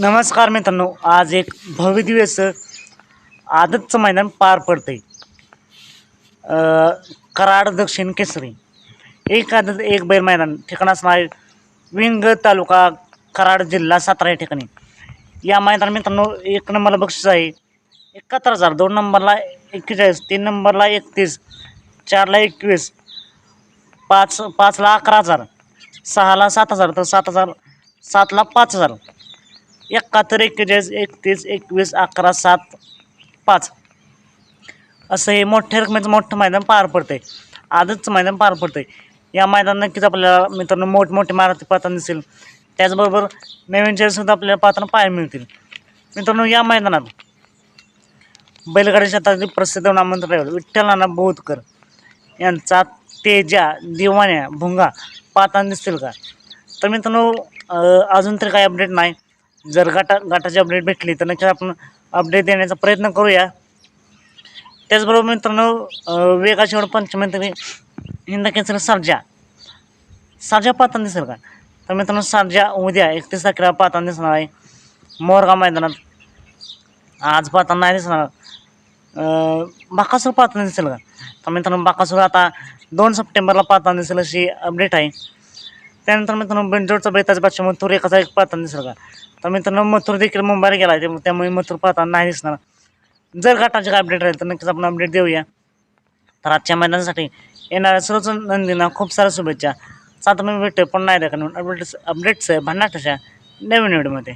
नमस्कार मित्रांनो आज एक भव्य दिवस आदतचं मैदान पार पडतंय. आहे कराड दक्षिण केसरी. एक आदत एक बैल मैदान. ठिकाण असणार आहे विंग तालुका कराड जिल्हा सातारा या ठिकाणी. या मैदान मित्रांनो एक नंबरला बक्षीस आहे. एकाहत्तर हजार दोन नंबरला एक्केचाळीस तीन नंबरला एकतीस चारला एकवीस पाच पाचला अकरा हजार सहाला सात हजार तर सात हजार सातला पाच हजार. एकाहत्तर एक्केचाळीस एकतीस एकवीस अकरा सात पाच. असं हे मोठ्या रकमेचं मोठं मैदान पार पडतंय. आजचं मैदान पार पडतंय. या मैदान नक्कीच आपल्याला मित्रांनो मोठमोठे मारुती पाहताना दिसेल. त्याचबरोबर नवीन चेअरसुद्धा आपल्याला पाहताना पाहायला मिळतील. मित्रांनो या मैदानात बैलगाडी क्षेत्रातील प्रसिद्ध नामंत्र ड्रायव्हर विठ्ठल नाना बोधकर यांचा तेजा दिवाण्या भुंगा पाहताना दिसतील का? तर मित्रांनो अजून तरी काही अपडेट नाही. जर गाटा गाटाची अपडेट भेटली तर नक्कीच आपण अपडेट देण्याचा प्रयत्न करूया. त्याचबरोबर मित्रांनो वेगाची वेगाशिवर पंचमंत्री हिंदा केसरी सारजा सारजा पाहताना दिसेल का? तर मित्रांनो सारजा उद्या एकतीस तारखेला पाहताना दिसणार आहे. मोरगाव मैदानात. आज पाहताना नाही दिसणार. बाकासूर पाहताना दिसेल का? तर मित्रांनो बाकासूर आता दोन सप्टेंबरला पाहताना दिसेल अशी अपडेट आहे. त्यानंतर मित्रांनो बेंजोडचा बेताचा बादशाह मथुर एकाचा एक पाहताना निसर्गा तर मित्रांनो मथुर देखील मुंबईला गेला आहे. त्यामुळे- त्यामुळे मथुर पाहताना नाही दिसणार. जर घाटाचे काय अपडेट राहील तर नक्कीच आपण अपडेट देऊया. तर आजच्या मैदानासाठी येणाऱ्या सर्वच नंदींना खूप साऱ्या शुभेच्छा. सात मी भेटतोय पण नाही देखा अपडेट्स अपडेट्स भन्नाट अशा नवीन व्हिडिओमध्ये